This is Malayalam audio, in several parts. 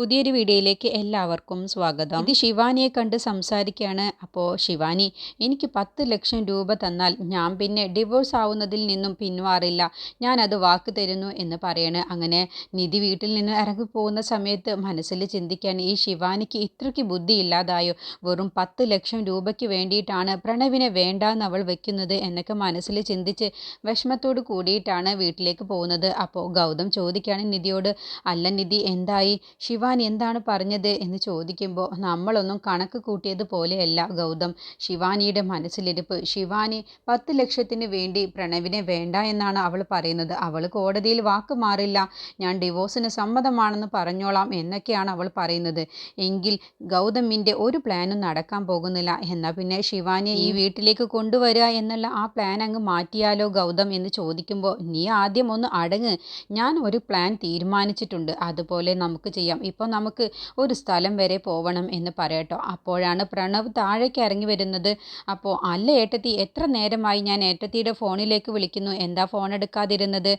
പുതിയൊരു വീഡിയോയിലേക്ക് എല്ലാവർക്കും സ്വാഗതം. ഇത് ശിവാനിയെ കണ്ട് സംസാരിക്കുകയാണ്. അപ്പോൾ ശിവാനി എനിക്ക് പത്ത് ലക്ഷം രൂപ തന്നാൽ ഞാൻ പിന്നെ ഡിവോഴ്സ് ആവുന്നതിൽ നിന്നും പിന്മാറില്ല ഞാനത് വാക്ക് തരുന്നു എന്ന് പറയണ്. അങ്ങനെ നിധി വീട്ടിൽ നിന്ന് ഇറങ്ങി പോകുന്ന സമയത്ത് മനസ്സിൽ ചിന്തിക്കാൻ ഈ ശിവാനിക്ക് ഇത്രയ്ക്ക് ബുദ്ധി ഇല്ലാതായോ വെറും പത്ത് ലക്ഷം രൂപയ്ക്ക് വേണ്ടിയിട്ടാണ് പ്രണവിനെ വേണ്ടാന്ന് അവൾ വെക്കുന്നത് എന്നൊക്കെ മനസ്സിൽ ചിന്തിച്ച് വിഷമത്തോട് കൂടിയിട്ടാണ് വീട്ടിലേക്ക് പോകുന്നത്. അപ്പോൾ ഗൗതം ചോദിക്കുകയാണ് നിധിയോട് അല്ല നിധി എന്തായി? ശിവാനി എന്താണ് പറഞ്ഞത് എന്ന് ചോദിക്കുമ്പോൾ നമ്മളൊന്നും കണക്ക് കൂട്ടിയത് പോലെയല്ല ഗൗതം. ശിവാനിയുടെ മനസ്സിലിരിപ്പ് ശിവാനി പത്ത് ലക്ഷത്തിന് വേണ്ടി പ്രണവിനെ വേണ്ട എന്നാണ് അവൾ പറയുന്നത്. അവൾ കോടതിയിൽ വാക്ക് മാറില്ല. ഞാൻ ഡിവോഴ്സിന് സമ്മതമാണെന്ന് പറഞ്ഞോളാം എന്നൊക്കെയാണ് അവൾ പറയുന്നത്. എങ്കിൽ ഗൗതമിന്റെ ഒരു പ്ലാനും നടക്കാൻ പോകുന്നില്ല. എന്നാൽ പിന്നെ ശിവാനിയെ ഈ വീട്ടിലേക്ക് കൊണ്ടുവരിക എന്നുള്ള ആ പ്ലാൻ അങ്ങ് മാറ്റിയാലോ ഗൗതം എന്ന് ചോദിക്കുമ്പോൾ നീ ആദ്യം ഒന്ന് അടങ്ങ്. ഞാൻ ഒരു പ്ലാൻ തീരുമാനിച്ചിട്ടുണ്ട്. അതുപോലെ നമുക്ക് ചെയ്യാം. ഇപ്പോൾ നമുക്ക് ഒരു സ്ഥലം വരെ പോകണം എന്ന് പറയട്ടോ. അപ്പോഴാണ് പ്രണവ് താഴേക്ക് ഇറങ്ങി വരുന്നത്. അപ്പോൾ അല്ല ഏട്ടത്തി എത്ര നേരമായി ഞാൻ ഏട്ടത്തിയുടെ ഫോണിലേക്ക് വിളിക്കുന്നു? എന്താ ഫോൺ എടുക്കാതിരുന്നത്?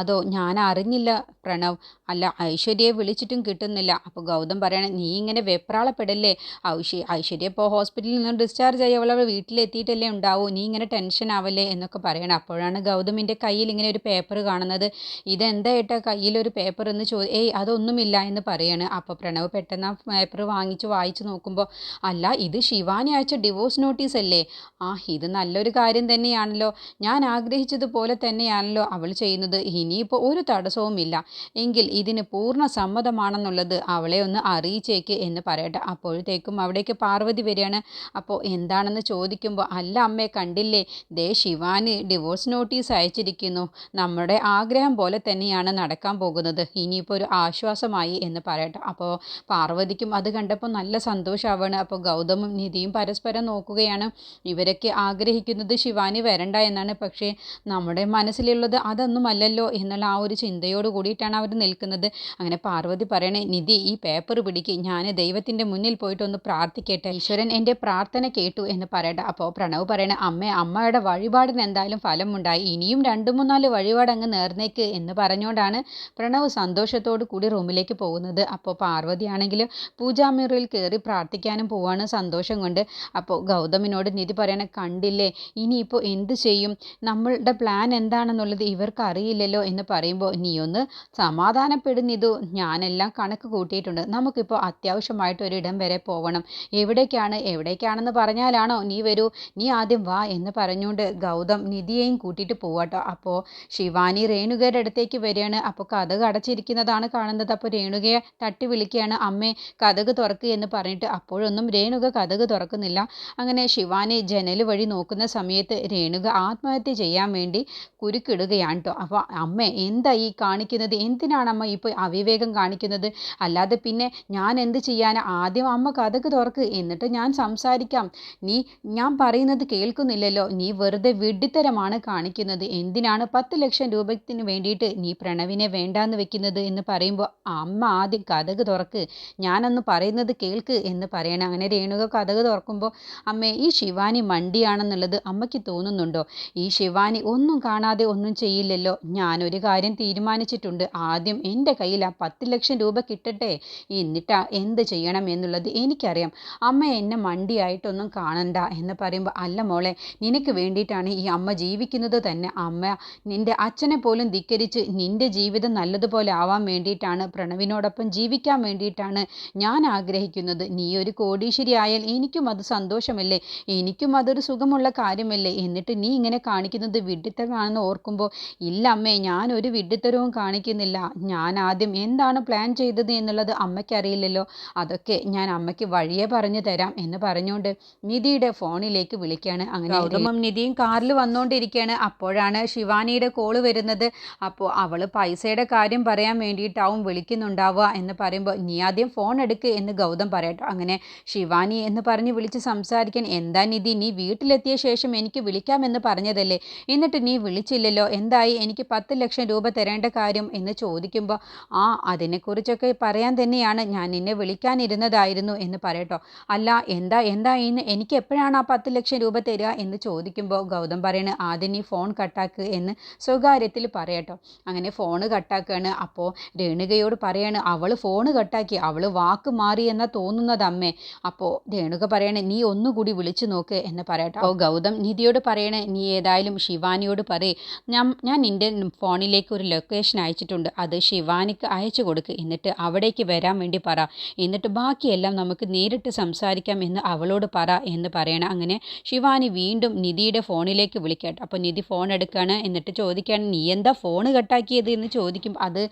അതോ ഞാൻ അറിഞ്ഞില്ല പ്രണവ്. അല്ല ഐശ്വര്യയെ വിളിച്ചിട്ടും കിട്ടുന്നില്ല. അപ്പോൾ ഗൗതം പറയണേ നീ ഇങ്ങനെ വെപ്രാളപ്പെടല്ലേ? ഐശ്വര്യ ഐശ്വര്യ ഇപ്പോൾ ഹോസ്പിറ്റലിൽ നിന്ന് ഡിസ്ചാർജ് ആയി. അവൾ വീട്ടിലെത്തിയിട്ടല്ലേ ഉണ്ടാവൂ? നീ ഇങ്ങനെ ടെൻഷൻ ആവല്ലേ? എന്നൊക്കെ പറയണം. അപ്പോഴാണ് ഗൗതമിന്റെ കയ്യിൽ ഇങ്ങനെ ഒരു പേപ്പർ കാണുന്നത്. ഇതെന്താ ഏട്ടാ കയ്യിലൊരു പേപ്പർ? എന്ന് ചോ ഏയ് അതൊന്നുമില്ല എന്ന് പറയാണ്. അപ്പോൾ പ്രണവ് പെട്ടെന്ന് ആ പേപ്പർ വാങ്ങിച്ച് വായിച്ച് നോക്കുമ്പോൾ അല്ല ഇത് ശിവാനി അയച്ച ഡിവോഴ്സ് നോട്ടീസ് അല്ലേ? ആ ഇത് നല്ലൊരു കാര്യം തന്നെയാണല്ലോ. ഞാൻ ആഗ്രഹിച്ചതുപോലെ തന്നെയാണല്ലോ അവൾ ചെയ്യുന്നത്. ഇനിയിപ്പോൾ ഒരു തടസ്സവുമില്ല എങ്കിൽ ഇതിന് പൂർണ സമ്മതമാണെന്നുള്ളത് അവളെ ഒന്ന് അറിയിച്ചേക്ക് എന്ന് പറയട്ടെ. അപ്പോഴത്തേക്കും അവിടേക്ക് പാർവതി വരികയാണ്. അപ്പോൾ എന്താണെന്ന് ചോദിക്കുമ്പോൾ അല്ല അമ്മേ കണ്ടില്ലേ? ദേ ശിവാനി ഡിവോഴ്സ് നോട്ടീസ് അയച്ചിരിക്കുന്നു. നമ്മുടെ ആഗ്രഹം പോലെ തന്നെയാണ് നടക്കാൻ പോകുന്നത്. ഇനിയിപ്പോൾ ഒരു ആശ്വാസമായി എന്ന് പറയട്ടെ. അപ്പോൾ പാർവതിക്കും അത് കണ്ടപ്പോൾ നല്ല സന്തോഷമാവാണ് അപ്പോൾ ഗൗതമും നിധിയും പരസ്പരം നോക്കുകയാണ്. ഇവരൊക്കെ ആഗ്രഹിക്കുന്നത് ശിവാനി വരണ്ട എന്നാണ്. പക്ഷേ നമ്മുടെ മനസ്സിലുള്ളത് അതൊന്നുമല്ലല്ലോ എന്നുള്ള ആ ഒരു ചിന്തയോട് കൂടിയിട്ടാണ് അവർ നിൽക്കുന്നത്. അങ്ങനെ പാർവതി പറയണേ നിധി ഈ പേപ്പർ പിടിക്ക്. ഞാൻ ദൈവത്തിന്റെ മുന്നിൽ പോയിട്ടൊന്ന് പ്രാർത്ഥിക്കട്ടെ. ഈശ്വരൻ എന്റെ പ്രാർത്ഥന കേട്ടു എന്ന് പറയട്ടെ. അപ്പോൾ പ്രണവ് പറയണേ അമ്മ അമ്മയുടെ വഴിപാടിന് എന്തായാലും ഫലമുണ്ടായി. ഇനിയും രണ്ട് മൂന്നാൽ വഴിപാട് അങ്ങ് നേർന്നേക്ക് എന്ന് പറഞ്ഞുകൊണ്ടാണ് പ്രണവ് സന്തോഷത്തോടു കൂടി റൂമിലേക്ക് പോകുന്നത്. അപ്പോൾ പാർവതിയാണെങ്കിൽ പൂജാമുറിയിൽ കയറി പ്രാർത്ഥിക്കാനും പോവാണ് സന്തോഷം കൊണ്ട്. അപ്പോൾ ഗൗതമിനോട് നിധി പറയണ കണ്ടില്ലേ ഇനിയിപ്പോൾ എന്ത് ചെയ്യും? നമ്മളുടെ പ്ലാൻ എന്താണെന്നുള്ളത് ഇവർക്ക് അറിയില്ലല്ലോ എന്ന് പറയുമ്പോൾ നീ ഒന്ന് സമാധാനപ്പെടുന്നിതു ഞാനെല്ലാം കണക്ക് കൂട്ടിയിട്ടുണ്ട്. നമുക്കിപ്പോൾ അത്യാവശ്യമായിട്ട് ഒരിടം വരെ പോകണം എവിടേക്കാണ് എവിടേക്കാണെന്ന് പറഞ്ഞാലാണോ നീ വരൂ. നീ ആദ്യം വാ എന്ന് പറഞ്ഞുകൊണ്ട് ഗൗതം നിധിയെയും കൂട്ടിയിട്ട് പോവാട്ടോ. അപ്പോൾ ശിവാനി രേണുകയുടെ അടുത്തേക്ക് വരികയാണ്. അപ്പോൾ കഥ അടച്ചിരിക്കുന്നതാണ് കാണുന്നത്. അപ്പോൾ രേണുകയെ തട്ടി വിളിക്കുകയാണ് അമ്മേ കഥക് തുറക്ക് എന്ന് പറഞ്ഞിട്ട് അപ്പോഴൊന്നും രേണുക കഥക് തുറക്കുന്നില്ല. അങ്ങനെ ശിവാനി ജനൽ വഴി നോക്കുന്ന സമയത്ത് രേണുക ആത്മഹത്യ ചെയ്യാൻ വേണ്ടി കുരുക്കിടുകയാണ് കേട്ടോ അപ്പോൾ അമ്മ എന്താ ഈ കാണിക്കുന്നത്? എന്തിനാണ് അമ്മ ഇപ്പോൾ അവിവേകം കാണിക്കുന്നത്? അല്ലാതെ പിന്നെ ഞാൻ എന്ത് ചെയ്യാനാ? ആദ്യം അമ്മ കഥക് തുറക്ക് എന്നിട്ട് ഞാൻ സംസാരിക്കാം. നീ ഞാൻ പറയുന്നത് കേൾക്കുന്നില്ലല്ലോ. നീ വെറുതെ വിഡ്ഢിത്തരമാണ് കാണിക്കുന്നത്. എന്തിനാണ് പത്ത് ലക്ഷം രൂപത്തിന് വേണ്ടിയിട്ട് നീ പ്രണവിനെ വേണ്ടാന്ന് വെക്കുന്നത് എന്ന് പറയുമ്പോൾ അമ്മ ആദ്യം കഥക് തുറക്ക്. ഞാനൊന്ന് പറയുന്നത് കേൾക്ക് എന്ന് പറയണം. അങ്ങനെ രേണുക കഥക് തുറക്കുമ്പോൾ അമ്മേ ഈ ശിവാനി മണ്ടിയാണെന്നുള്ളത് അമ്മയ്ക്ക് തോന്നുന്നുണ്ടോ? ഈ ശിവാനി ഒന്നും കാണാതെ ഒന്നും ചെയ്യില്ലല്ലോ. ഞാനൊരു കാര്യം തീരുമാനിച്ചിട്ടുണ്ട്. ആദ്യം എന്റെ കയ്യിൽ ആ പത്ത് ലക്ഷം രൂപ കിട്ടട്ടെ. എന്നിട്ടാ എന്ത് ചെയ്യണം എന്നുള്ളത് എനിക്കറിയാം. അമ്മ എന്നെ മണ്ടിയായിട്ടൊന്നും കാണണ്ട എന്ന് പറയുമ്പോൾ അല്ല മോളെ നിനക്ക് വേണ്ടിയിട്ടാണ് ഈ അമ്മ ജീവിക്കുന്നത് തന്നെ. അമ്മ നിന്റെ അച്ഛനെ പോലും ധിക്കരിച്ച് നിന്റെ ജീവിതം നല്ലതുപോലെ ആവാൻ വേണ്ടിയിട്ടാണ് പ്രണവിനോടൊപ്പം ജീവിക്കാൻ വേണ്ടിയിട്ടാണ് ഞാൻ ആഗ്രഹിക്കുന്നത്. നീ ഒരു കോടീശ്വരി ആയാൽ എനിക്കും അത് സന്തോഷമല്ലേ? എനിക്കും അതൊരു സുഖമുള്ള കാര്യമല്ലേ? എന്നിട്ട് നീ ഇങ്ങനെ കാണിക്കുന്നത് വിഡ്ഢിത്തരമാണെന്ന് ഓർക്കുമ്പോൾ ഇല്ല അമ്മേ ഞാൻ ഒരു വിഡ്ഢിത്തരവും കാണിക്കുന്നില്ല. ഞാൻ ആദ്യം എന്താണ് പ്ലാൻ ചെയ്തത് എന്നുള്ളത് അമ്മയ്ക്കറിയില്ലല്ലോ. അതൊക്കെ ഞാൻ അമ്മയ്ക്ക് വഴിയെ പറഞ്ഞു തരാം എന്ന് പറഞ്ഞുകൊണ്ട് നിധിയുടെ ഫോണിലേക്ക് വിളിക്കുകയാണ്. അങ്ങനെ ഗൗതമം നിധിയും കാറിൽ വന്നുകൊണ്ടിരിക്കുകയാണ് അപ്പോഴാണ് ശിവാനിയുടെ കോൾ വരുന്നത്. അപ്പോൾ അവൾ പൈസയുടെ കാര്യം പറയാൻ വേണ്ടിയിട്ടാവും വിളിക്കുന്നുണ്ടാവുക എന്ന് പറയുമ്പോൾ നീ ആദ്യം ഫോൺ എടുക്ക് എന്ന് ഗൗതം പറയട്ടോ. അങ്ങനെ ശിവാനി എന്ന് പറഞ്ഞ് വിളിച്ച് സംസാരിക്കാൻ എന്താ നിധി നീ വീട്ടിലെത്തിയ ശേഷം എനിക്ക് വിളിക്കാമെന്ന് പറഞ്ഞതല്ലേ? എന്നിട്ട് നീ വിളിച്ചില്ലല്ലോ എന്തായി? എനിക്ക് പത്ത് ലക്ഷം രൂപ തരേണ്ട കാര്യം എന്ന് ചോദിക്കുമ്പോൾ ആ അതിനെക്കുറിച്ചൊക്കെ പറയാൻ തന്നെയാണ്. ഞാൻ നിന്നെ വിളിക്കാനിരുന്നതായിരുന്നു എന്ന് പറയട്ടോ. അല്ല എന്താ എന്താ ഇന്ന്? എനിക്ക് എപ്പോഴാണ് ആ പത്ത് ലക്ഷം രൂപ തരിക എന്ന് ചോദിക്കുമ്പോൾ ഗൗതം പറയണ് ആദ്യം നീ ഫോൺ കട്ടാക്ക് എന്ന് സ്വകാര്യത്തിൽ പറയട്ടോ. അങ്ങനെ ഫോണ് കട്ടാക്കുകയാണ് അപ്പോൾ രേണുകയോട് പറയാണ് അവൾ ഫോൺ കട്ടാക്കി. അവൾ വാക്ക് മാറി എന്നാ തോന്നുന്നത് അമ്മേ. അപ്പോൾ രേണുക പറയണേ നീ ഒന്നുകൂടി വിളിച്ചു നോക്ക് എന്ന് പറയട്ടെ. അപ്പോൾ ഗൗതം നിധിയോട് പറയണേ നീ ഏതായാലും ശിവാനിയോട് പറയേ. ഞാൻ ഞാൻ നിന്റെ ഫോണിലേക്ക് ഒരു ലൊക്കേഷൻ അയച്ചിട്ടുണ്ട്. അത് ശിവാനിക്ക് അയച്ചു കൊടുക്ക്. എന്നിട്ട് അവിടേക്ക് വരാൻ വേണ്ടി പറ. എന്നിട്ട് ബാക്കിയെല്ലാം നമുക്ക് നേരിട്ട് സംസാരിക്കാം എന്ന് അവളോട് പറ എന്ന് പറയണം. അങ്ങനെ ശിവാനി വീണ്ടും നിധിയുടെ ഫോണിലേക്ക് വിളിക്കട്ടെ. അപ്പോൾ നിധി ഫോൺ എടുക്കുകയാണ് എന്നിട്ട് ചോദിക്കുകയാണ് നീ എന്താ ഫോൺ കട്ടാക്കിയത്? എന്ന് ചോദിക്കും. അത്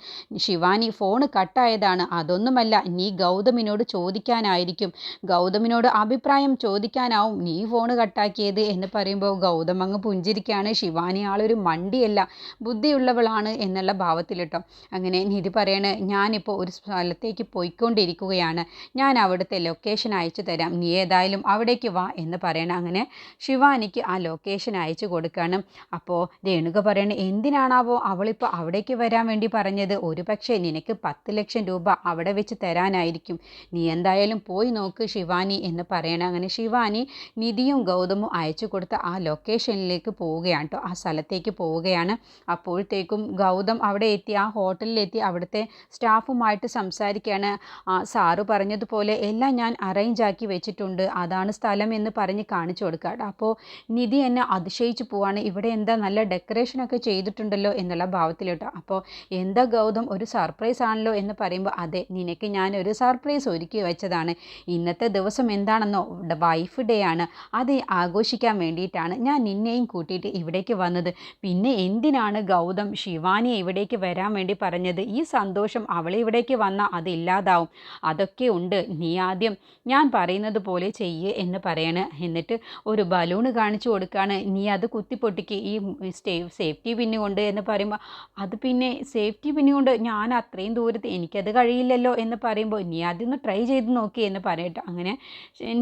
ശിവാനി ഫോൺ കട്ടായതാണ്. അതൊന്നുമല്ല നീ ഗൗതമിനോട് ചോദിക്കാനായിരിക്കും. ഗൗതമിനോട് അഭിപ്രായം ചോദിക്കാനാവും. നീ ഫോൺ കട്ടാക്കിയത് എന്ന് പറയുമ്പോൾ ഗൗതം അങ്ങ് പുഞ്ചിരിക്കുകയാണ്. ശിവാനി ആളൊരു മണ്ടിയല്ല ബുദ്ധിയുള്ളവളാണ് എന്നുള്ള ഭാവത്തിൽ കേട്ടോ. അങ്ങനെ നിധി പറയണ ഞാനിപ്പോൾ ഒരു സ്ഥലത്തേക്ക് പോയിക്കൊണ്ടിരിക്കുകയാണ്. ഞാൻ അവിടുത്തെ ലൊക്കേഷൻ അയച്ചു തരാം. നീ ഏതായാലും അവിടേക്ക് വാ എന്ന് പറയണം. അങ്ങനെ ശിവാനിക്ക് ആ ലൊക്കേഷൻ അയച്ചു കൊടുക്കണം അപ്പോൾ രേണുക പറയണ എന്തിനാണാവോ അവളിപ്പോൾ അവിടേക്ക് വരാൻ വേണ്ടി പറഞ്ഞത്? ഒരു പക്ഷേ നിനക്ക് പത്ത് ലക്ഷം രൂപ അവിടെ വെച്ച് തരാനായിരിക്കും. നീ എന്തായാലും പോയി നോക്ക് ശിവാനി എന്ന് പറയണം അങ്ങനെ ശിവാനി നിധിയും ഗൗതമും അയച്ചു കൊടുത്ത ആ ലൊക്കേഷനിലേക്ക് പോവുകയാണ് കേട്ടോ ആ സ്ഥലത്തേക്ക് പോവുകയാണ്. അപ്പോഴത്തേക്കും ഗൗതം അവിടെ എത്തി ആ ഹോട്ടലിലെത്തി അവിടുത്തെ സ്റ്റാഫുമായിട്ട് സംസാരിക്കുകയാണ്. ആ സാറ് പറഞ്ഞതുപോലെ എല്ലാം ഞാൻ അറേഞ്ച് ആക്കി വെച്ചിട്ടുണ്ട്. അതാണ് സ്ഥലം എന്ന് പറഞ്ഞ് കാണിച്ചു കൊടുക്കുക അപ്പോൾ നിധി എന്നെ അതിശയിച്ച് പോവാണ്. ഇവിടെ എന്താ നല്ല ഡെക്കറേഷനൊക്കെ ചെയ്തിട്ടുണ്ടല്ലോ എന്നുള്ള ഭാവത്തിൽ കേട്ടോ അപ്പോൾ എന്താ ഗൗതം ഒരു സർപ്രൈസ് ആണല്ലോ എന്ന് പറയുമ്പോൾ അതെ നിനക്ക് ഞാൻ ഒരു സർപ്രൈസ് ഒരുക്കി വെച്ചതാണ്. ഇന്നത്തെ ദിവസം എന്താണെന്നോ വൈഫ് ഡേ ആണ്. അത് ആഘോഷിക്കാൻ വേണ്ടിയിട്ടാണ് ഞാൻ നിന്നെയും കൂട്ടിയിട്ട് ഇവിടേക്ക് വന്നത്. പിന്നെ എന്തിനാണ് ഗൗതം ശിവാനിയെ ഇവിടേക്ക് വരാൻ വേണ്ടി പറഞ്ഞത്? ഈ സന്തോഷം അവളെ ഇവിടേക്ക് വന്നാൽ അത് ഇല്ലാതാവും. അതൊക്കെ ഉണ്ട്. നീ ആദ്യം ഞാൻ പറയുന്നത് പോലെ ചെയ്യേ എന്ന് പറയണ്. എന്നിട്ട് ഒരു ബലൂണ് കാണിച്ചു കൊടുക്കുകയാണ് നീ അത് കുത്തിപ്പൊട്ടിക്ക്. ഈ സ്റ്റേ സേഫ്റ്റി പിന്നുകൊണ്ട് എന്ന് പറയുമ്പോൾ അത് പിന്നെ സേഫ്റ്റി പിന്നുകൊണ്ട് ഞാൻ അത്രയും ദൂരത്ത് എനിക്കത് കഴിയില്ലല്ലോ എന്ന് പറയുമ്പോൾ നീ അതൊന്ന് ട്രൈ ചെയ്ത് നോക്കി എന്ന് പറയട്ടെ. അങ്ങനെ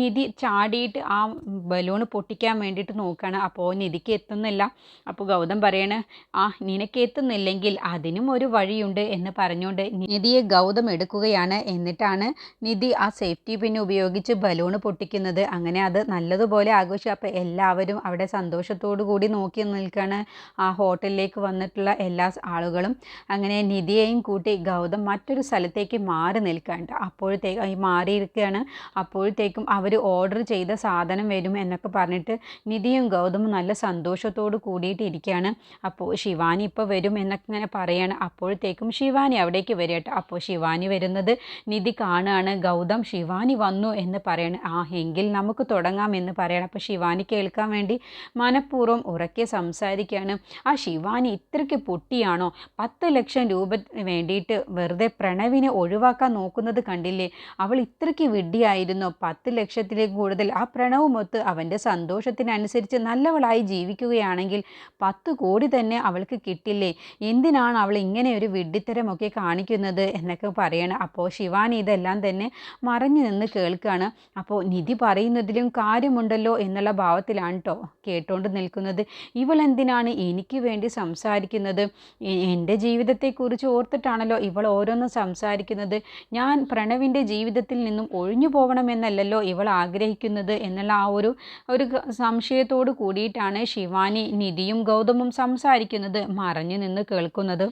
നിധി ചാടിയിട്ട് ആ ബലൂൺ പൊട്ടിക്കാൻ വേണ്ടിയിട്ട് നോക്കുകയാണ് അപ്പോൾ നിധിക്ക് എത്തുന്നില്ല. അപ്പോൾ ഗൗതം പറയണ ആ നിനക്ക് എത്തുന്നില്ലെങ്കിൽ അതിനും ഒരു വഴിയുണ്ട് എന്ന് പറഞ്ഞുകൊണ്ട് നിധിയെ ഗൗതം എടുക്കുകയാണ്. എന്നിട്ടാണ് നിധി ആ സേഫ്റ്റി പിൻ ഉപയോഗിച്ച് ബലൂൺ പൊട്ടിക്കുന്നത്. അങ്ങനെ അത് നല്ലതുപോലെ ആഘോഷിച്ചു. അപ്പോൾ എല്ലാവരും അവിടെ സന്തോഷത്തോടു കൂടി നോക്കി നിൽക്കുകയാണ് ആ ഹോട്ടലിലേക്ക് വന്നിട്ടുള്ള എല്ലാ ആളുകളും. അങ്ങനെ നിധിയെയും കൂട്ടി ഗൗതം മറ്റൊരു സ്ഥലത്തേക്ക് മാറി നിൽക്കാണ്ട് അപ്പോഴത്തേക്ക് ഈ മാറിയിരിക്കുകയാണ് അപ്പോഴത്തേക്കും അവർ ഓർഡർ ചെയ്ത സാധനം വരും എന്നൊക്കെ പറഞ്ഞിട്ട് നിധിയും ഗൗതമും നല്ല സന്തോഷത്തോട് കൂടിയിട്ട് ഇരിക്കുകയാണ് അപ്പോൾ ശിവാനി ഇപ്പോൾ വരും എന്നൊക്കെ ഇങ്ങനെ പറയാണ്. അപ്പോഴത്തേക്കും ശിവാനി അവിടേക്ക് വരട്ടെ അപ്പോൾ ശിവാനി വരുന്നത് നിധി കാണുകയാണ് ഗൗതം ശിവാനി വന്നു എന്ന് പറയണം. ആ എങ്കിൽ നമുക്ക് തുടങ്ങാം എന്ന് പറയണം. അപ്പോൾ ശിവാനി കേൾക്കാൻ വേണ്ടി മനഃപൂർവം ഉറക്കെ സംസാരിക്കുകയാണ് ആ ശിവാനി ഇത്രയ്ക്ക് പൊട്ടിയാണോ? പത്ത് ലക്ഷം രൂപ വേണ്ടിയിട്ട് വെറുതെ പ്രണവിനെ ഒഴിവാക്കാൻ നോക്കുന്നത് കണ്ടില്ലേ? അവൾ ഇത്രയ്ക്ക് വിഡ്ഢിയായിരുന്നു. പത്ത് ലക്ഷത്തിലേക്ക് കൂടുതൽ ആ പ്രണവുമൊത്ത് അവന്റെ സന്തോഷത്തിനനുസരിച്ച് നല്ലവളായി ജീവിക്കുകയാണെങ്കിൽ പത്ത് കോടി തന്നെ അവൾക്ക് കിട്ടില്ലേ? എന്തിനാണ് അവൾ ഇങ്ങനെ ഒരു വിഡ്ഢിത്തരമൊക്കെ കാണിക്കുന്നത് എന്നൊക്കെ പറയണം. അപ്പോൾ ശിവാനി ഇതെല്ലാം തന്നെ മറഞ്ഞു നിന്ന് കേൾക്കുകയാണ് അപ്പോൾ നിധി പറയുന്നതിലും കാര്യമുണ്ടല്ലോ എന്നുള്ള ഭാവത്തിലാണ് കേട്ടോ കേട്ടോണ്ട് നിൽക്കുന്നത്. ഇവൾ എന്തിനാണ് എനിക്ക് വേണ്ടി സംസാരിക്കുന്നത്? എന്റെ ജീവിതത്തെക്കുറിച്ച് ഓർത്തിട്ടാണല്ലോ ഇവൾ ഓരോന്നും സംസാരിക്കുന്നത്. ഞാൻ പ്രണവിന്റെ ജീവിതത്തിൽ നിന്നും ഒഴിഞ്ഞു പോകണമെന്നല്ലല്ലോ ഇവൾ ആഗ്രഹിക്കുന്നത് എന്നുള്ള ആ ഒരു ഒരു സംശയത്തോട് കൂടിയിട്ടാണ് ശിവാനി നിധിയും ഗൗതമും സംസാരിക്കുന്നത് മറഞ്ഞു നിന്ന് കേൾക്കുന്നത്.